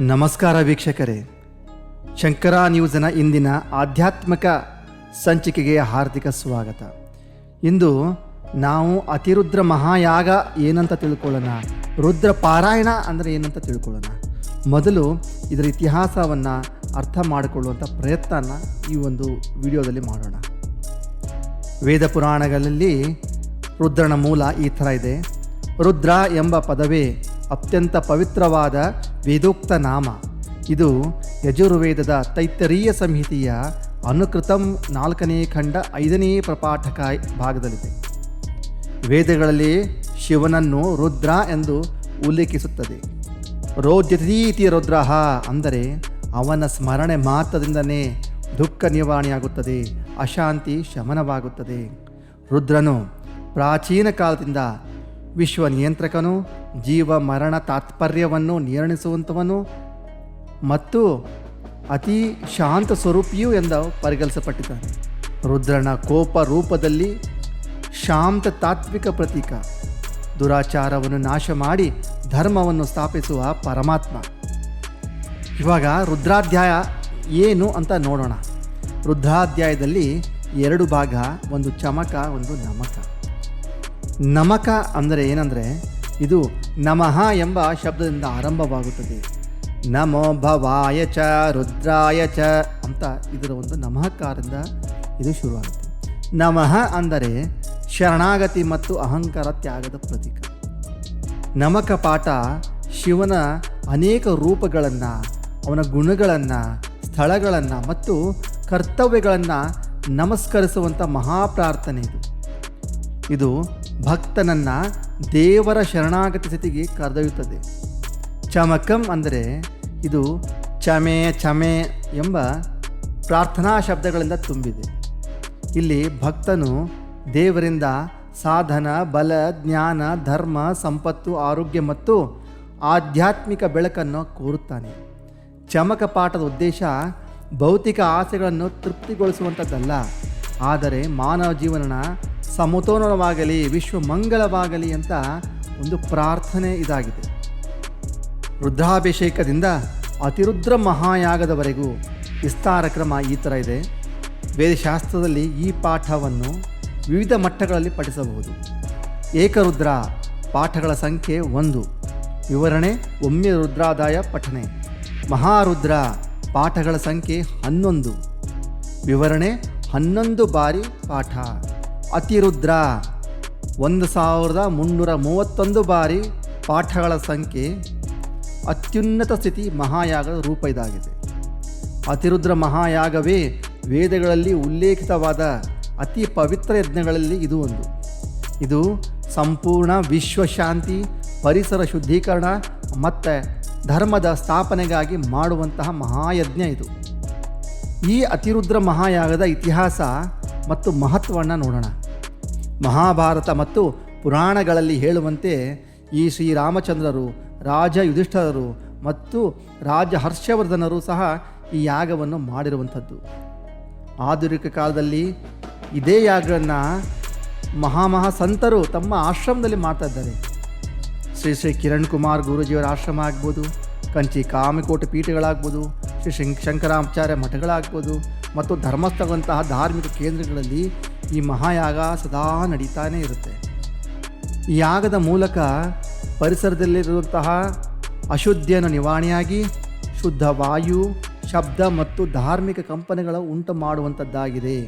ನಮಸ್ಕಾರ ವೀಕ್ಷಕರೇ. ಶಂಕರ ನ್ಯೂಸ್ನ ಇಂದಿನ ಆಧ್ಯಾತ್ಮಿಕ ಸಂಚಿಕೆಗೆ ಹಾರ್ದಿಕ ಸ್ವಾಗತ. ಇಂದು ನಾವು ಅತಿರುದ್ರ ಮಹಾಯಾಗ ಏನಂತ ತಿಳ್ಕೊಳ್ಳೋಣ? ರುದ್ರ ಪಾರಾಯಣ ಅಂದರೆ ಏನಂತ ತಿಳ್ಕೊಳ್ಳೋಣ? ಮೊದಲು ಇದರ ಇತಿಹಾಸವನ್ನು ಅರ್ಥ ಮಾಡಿಕೊಳ್ಳುವಂಥ ಪ್ರಯತ್ನನ ಈ ಒಂದು ವಿಡಿಯೋದಲ್ಲಿ ಮಾಡೋಣ. ವೇದ ಪುರಾಣಗಳಲ್ಲಿ ರುದ್ರನ ಮೂಲ ಈ ಥರ ಇದೆ. ರುದ್ರ ಎಂಬ ಪದವೇ ಅತ್ಯಂತ ಪವಿತ್ರವಾದ ವೇದೋಕ್ತ ನಾಮ. ಇದು ಯಜುರ್ವೇದದ ತೈತ್ತರೀಯ ಸಂಹಿತೆಯ ಅನುಕೃತಂ ನಾಲ್ಕನೇ ಖಂಡ ಐದನೇ ಪ್ರಪಾಠಕ ಭಾಗದಲ್ಲಿದೆ. ವೇದಗಳಲ್ಲಿ ಶಿವನನ್ನು ರುದ್ರ ಎಂದು ಉಲ್ಲೇಖಿಸುತ್ತದೆ. ರೋದ್ಯತೀತಿ ರುದ್ರ ಅಂದರೆ ಅವನ ಸ್ಮರಣೆ ಮಾತ್ರದಿಂದನೇ ದುಃಖ ನಿವಾರಣೆಯಾಗುತ್ತದೆ, ಅಶಾಂತಿ ಶಮನವಾಗುತ್ತದೆ. ರುದ್ರನು ಪ್ರಾಚೀನ ಕಾಲದಿಂದ ವಿಶ್ವ ನಿಯಂತ್ರಕನು ಜೀವ ಮರಣ ತಾತ್ಪರ್ಯವನ್ನು ನಿರ್ಣಯಿಸುವಂಥವನು ಮತ್ತು ಅತಿ ಶಾಂತ ಸ್ವರೂಪಿಯು ಎಂದು ಪರಿಗಣಿಸಲ್ಪಟ್ಟಿದ್ದಾನೆ. ರುದ್ರನ ಕೋಪ ರೂಪದಲ್ಲಿ ಶಾಂತ ತಾತ್ವಿಕ ಪ್ರತೀಕ. ದುರಾಚಾರವನ್ನು ನಾಶ ಮಾಡಿ ಧರ್ಮವನ್ನು ಸ್ಥಾಪಿಸುವ ಪರಮಾತ್ಮ. ಇವಾಗ ರುದ್ರಾಧ್ಯಾಯ ಏನು ಅಂತ ನೋಡೋಣ. ರುದ್ರಾಧ್ಯಾಯದಲ್ಲಿ ಎರಡು ಭಾಗ, ಒಂದು ಚಮಕ, ಒಂದು ನಮಕ. ನಮಕ ಅಂದರೆ ಏನಂದರೆ ಇದು ನಮಃ ಎಂಬ ಶಬ್ದದಿಂದ ಆರಂಭವಾಗುತ್ತದೆ. ನಮೋ ಭವಾಯ ಚ, ರುದ್ರಾಯ ಚ ಅಂತ ಇದರ ಒಂದು ನಮಃಕಾರದಿಂದ ಇದು ಶುರುವಾಗುತ್ತೆ. ನಮಃ ಅಂದರೆ ಶರಣಾಗತಿ ಮತ್ತು ಅಹಂಕಾರ ತ್ಯಾಗದ ಪ್ರತೀಕ. ನಮಕ ಪಾಠ ಶಿವನ ಅನೇಕ ರೂಪಗಳನ್ನು, ಅವನ ಗುಣಗಳನ್ನು, ಸ್ಥಳಗಳನ್ನು ಮತ್ತು ಕರ್ತವ್ಯಗಳನ್ನು ನಮಸ್ಕರಿಸುವಂಥ ಮಹಾಪ್ರಾರ್ಥನೆ ಇದು. ಇದು ಭಕ್ತನನ್ನು ದೇವರ ಶರಣಾಗತಿ ಸ್ಥಿತಿಗೆ ಕರೆದೊಯ್ಯುತ್ತದೆ. ಚಮಕಂ ಅಂದರೆ ಇದು ಚಮೆ ಚಮೆ ಎಂಬ ಪ್ರಾರ್ಥನಾ ಶಬ್ದಗಳಿಂದ ತುಂಬಿದೆ. ಇಲ್ಲಿ ಭಕ್ತನು ದೇವರಿಂದ ಸಾಧನ, ಬಲ, ಜ್ಞಾನ, ಧರ್ಮ, ಸಂಪತ್ತು, ಆರೋಗ್ಯ ಮತ್ತು ಆಧ್ಯಾತ್ಮಿಕ ಬೆಳಕನ್ನು ಕೋರುತ್ತಾನೆ. ಚಮಕ ಪಾಠದ ಉದ್ದೇಶ ಭೌತಿಕ ಆಸೆಗಳನ್ನು ತೃಪ್ತಿಗೊಳಿಸುವಂಥದ್ದಲ್ಲ. ಆದರೆ ಮಾನವ ಜೀವನ ಸಮತೋಲನವಾಗಲಿ, ವಿಶ್ವ ಮಂಗಳವಾಗಲಿ ಅಂತ ಒಂದು ಪ್ರಾರ್ಥನೆ ಇದಾಗಿದೆ. ರುದ್ರಾಭಿಷೇಕದಿಂದ ಅತಿರುದ್ರ ಮಹಾಯಾಗದವರೆಗೂ ವಿಸ್ತಾರ ಕ್ರಮ ಈ ಥರ ಇದೆ. ವೇದಶಾಸ್ತ್ರದಲ್ಲಿ ಈ ಪಾಠವನ್ನು ವಿವಿಧ ಮಟ್ಟಗಳಲ್ಲಿ ಪಠಿಸಬಹುದು. ಏಕರುದ್ರ ಪಾಠಗಳ ಸಂಖ್ಯೆ ಒಂದು. ವಿವರಣೆ, ಒಮ್ಮೆ ರುದ್ರಾದಾಯ ಪಠನೆ. ಮಹಾರುದ್ರ ಪಾಠಗಳ ಸಂಖ್ಯೆ ಹನ್ನೊಂದು. ವಿವರಣೆ, ಹನ್ನೊಂದು ಬಾರಿ ಪಾಠ. ಅತಿರುದ್ರ. ಒಂದು ಸಾವಿರದ ಮುನ್ನೂರ ಮೂವತ್ತೊಂದು ಬಾರಿ ಪಾಠಗಳ ಸಂಖ್ಯೆ ಅತ್ಯುನ್ನತ ಸ್ಥಿತಿ ಮಹಾಯಾಗದ ರೂಪ ಇದಾಗಿದೆ. ಅತಿರುದ್ರ ಮಹಾಯಾಗವೇ ವೇದಗಳಲ್ಲಿ ಉಲ್ಲೇಖಿತವಾದ ಅತಿ ಪವಿತ್ರ ಯಜ್ಞಗಳಲ್ಲಿ ಇದು ಒಂದು. ಇದು ಸಂಪೂರ್ಣ ವಿಶ್ವಶಾಂತಿ, ಪರಿಸರ ಶುದ್ಧೀಕರಣ ಮತ್ತು ಧರ್ಮದ ಸ್ಥಾಪನೆಗಾಗಿ ಮಾಡುವಂತಹ ಮಹಾಯಜ್ಞ ಇದು. ಈ ಅತಿರುದ್ರ ಮಹಾಯಾಗದ ಇತಿಹಾಸ ಮತ್ತು ಮಹತ್ವವನ್ನು ನೋಡೋಣ. ಮಹಾಭಾರತ ಮತ್ತು ಪುರಾಣಗಳಲ್ಲಿ ಹೇಳುವಂತೆ ಈ ಶ್ರೀರಾಮಚಂದ್ರರು ರಾಜ ಯುಧಿಷ್ಠರರು ಮತ್ತು ರಾಜ ಹರ್ಷವರ್ಧನರು ಸಹ ಈ ಯಾಗವನ್ನು ಮಾಡಿರುವಂಥದ್ದು. ಆಧುನಿಕ ಕಾಲದಲ್ಲಿ ಇದೇ ಯಾಗವನ್ನು ಮಹಾಮಹಾ ಸಂತರು ತಮ್ಮ ಆಶ್ರಮದಲ್ಲಿ ಮಾಡ್ತಾ ಇದ್ದಾರೆ. ಶ್ರೀ ಶ್ರೀ ಕಿರಣ್ ಕುಮಾರ್ ಗುರುಜಿಯವರ ಆಶ್ರಮ ಆಗ್ಬೋದು, ಕಂಚಿ ಕಾಮಿಕೋಟೆ ಪೀಠಗಳಾಗ್ಬೋದು, ಶ್ರೀ ಶಂಕ್ ಶಂಕರಾಚಾರ್ಯ ಮಠಗಳಾಗ್ಬೋದು ಮತ್ತು ಧರ್ಮಸ್ಥಳದಂತಹ ಧಾರ್ಮಿಕ ಕೇಂದ್ರಗಳಲ್ಲಿ ಈ ಮಹಾಯಾಗ ಸದಾ ನಡೀತಾನೇ ಇರುತ್ತೆ. ಈ ಯಾಗದ ಮೂಲಕ ಪರಿಸರದಲ್ಲಿರುವಂತಹ ಅಶುದ್ಧಿಯನ್ನು ನಿವಾರಣೆಯಾಗಿ ಶುದ್ಧ ವಾಯು, ಶಬ್ದ ಮತ್ತು ಧಾರ್ಮಿಕ ಕಂಪನೆಗಳ ಉಂಟು ಮಾಡುವಂಥದ್ದಾಗಿದೆ.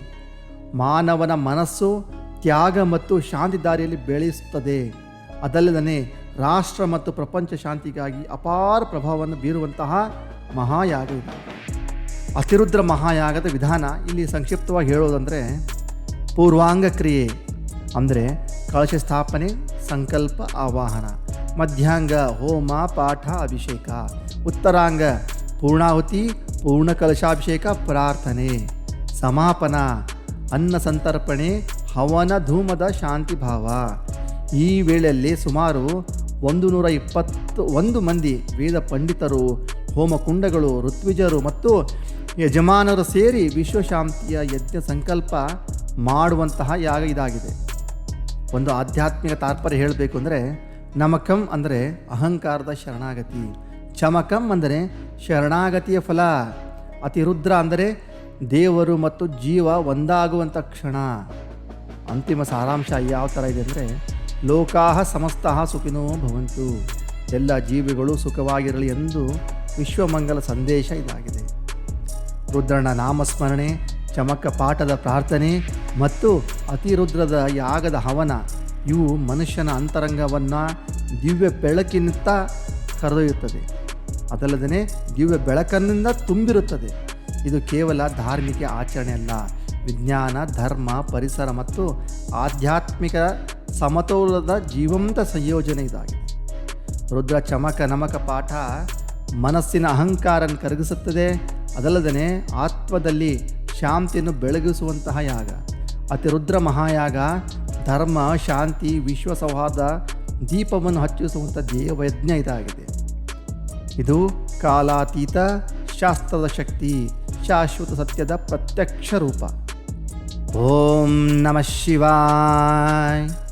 ಮಾನವನ ಮನಸ್ಸು ತ್ಯಾಗ ಮತ್ತು ಶಾಂತಿ ದಾರಿಯಲ್ಲಿ ಬೆಳೆಸುತ್ತದೆ ಅದಲ್ಲದೇ ರಾಷ್ಟ್ರ ಮತ್ತು ಪ್ರಪಂಚ ಶಾಂತಿಗಾಗಿ ಅಪಾರ ಪ್ರಭಾವವನ್ನು ಬೀರುವಂತಹ ಮಹಾಯಾಗ ಅತಿರುದ್ರ ಮಹಾಯಾಗದ ವಿಧಾನ ಇಲ್ಲಿ ಸಂಕ್ಷಿಪ್ತವಾಗಿ ಹೇಳೋದಂದರೆ ಪೂರ್ವಾಂಗ ಕ್ರಿಯೆ ಅಂದರೆ ಕಳಶ ಸ್ಥಾಪನೆ, ಸಂಕಲ್ಪ, ಆವಾಹನ. ಮಧ್ಯಾಂಗ, ಹೋಮ, ಪಾಠ, ಅಭಿಷೇಕ. ಉತ್ತರಾಂಗ, ಪೂರ್ಣಾಹುತಿ, ಪೂರ್ಣ ಕಲಶಾಭಿಷೇಕ, ಪ್ರಾರ್ಥನೆ. ಸಮಾಪನ, ಅನ್ನ ಸಂತರ್ಪಣೆ, ಹವನ, ಧೂಮದ, ಶಾಂತಿ ಭಾವ. ಈ ವೇಳೆಯಲ್ಲಿ ಸುಮಾರು ಒಂದು ನೂರ ಇಪ್ಪತ್ತು, ಒಂದು ಮಂದಿ ವೇದ ಪಂಡಿತರು ಹೋಮಕುಂಡಗಳು ಋತ್ವಿಜರು ಮತ್ತು ಯಜಮಾನರು ಸೇರಿ ವಿಶ್ವಶಾಂತಿಯ ಯಜ್ಞ ಸಂಕಲ್ಪ ಮಾಡುವಂತಹ ಯಾಗ ಇದಾಗಿದೆ. ಒಂದು ಆಧ್ಯಾತ್ಮಿಕ ತಾತ್ಪರ್ಯ ಹೇಳಬೇಕು ಅಂದರೆ ನಮಕಂ ಅಂದರೆ ಅಹಂಕಾರದ ಶರಣಾಗತಿ. ಚಮಕಂ ಅಂದರೆ ಶರಣಾಗತಿಯ ಫಲ. ಅತಿರುದ್ರ ಅಂದರೆ ದೇವರು ಮತ್ತು ಜೀವ ಒಂದಾಗುವಂಥ ಕ್ಷಣ. ಅಂತಿಮ ಸಾರಾಂಶ ಯಾವ ಥರ ಇದೆ ಅಂದರೆ ಲೋಕಾಹ ಸಮಸ್ತಃ ಸುಖಿನೋ ಭವಂತು. ಎಲ್ಲ ಜೀವಿಗಳು ಸುಖವಾಗಿರಲಿ ಎಂದು ವಿಶ್ವಮಂಗಲ ಸಂದೇಶ ಇದಾಗಿದೆ. ರುದ್ರನ ನಾಮಸ್ಮರಣೆ, ಚಮಕ ಪಾಠದ ಪ್ರಾರ್ಥನೆ ಮತ್ತು ಅತಿರುದ್ರದ ಯಾಗದ ಹವನ. ಇವು ಮನುಷ್ಯನ ಅಂತರಂಗವನ್ನು ದಿವ್ಯ ಬೆಳಕಿನಿಂದ ಕರೆದೊಯ್ಯುತ್ತದೆ. ಅದಲ್ಲದೆ ದಿವ್ಯ ಬೆಳಕನ್ನಿಂದ ತುಂಬಿರುತ್ತದೆ. ಇದು ಕೇವಲ ಧಾರ್ಮಿಕ ಆಚರಣೆಯಲ್ಲ ವಿಜ್ಞಾನ, ಧರ್ಮ, ಪರಿಸರ ಮತ್ತು ಆಧ್ಯಾತ್ಮಿಕ ಸಮತೋಲದ ಜೀವಂತ ಸಂಯೋಜನೆ ಇದಾಗಿದೆ. ರುದ್ರ ಚಮಕ ನಮಕ ಪಾಠ ಮನಸ್ಸಿನ ಅಹಂಕಾರ ಕರಗಿಸುತ್ತದೆ. ಅದಲ್ಲದೆ ಆತ್ಮದಲ್ಲಿ ಶಾಂತಿಯನ್ನು ಬೆಳಗಿಸುವಂತಹ ಯಾಗ. ಅತಿ ರುದ್ರ ಮಹಾಯಾಗ, ಧರ್ಮ, ಶಾಂತಿ ವಿಶ್ವ ಸೌಹಾರ್ದ ದೀಪವನ್ನು ಹಚ್ಚಿಸುವಂಥ ದೇವಯಜ್ಞ ಇದಾಗಿದೆ. ಇದು ಕಾಲಾತೀತ ಶಾಸ್ತ್ರದ ಶಕ್ತಿ, ಶಾಶ್ವತ ಸತ್ಯದ ಪ್ರತ್ಯಕ್ಷ ರೂಪ. ಓಂ ನಮಃ ಶಿವಾಯ.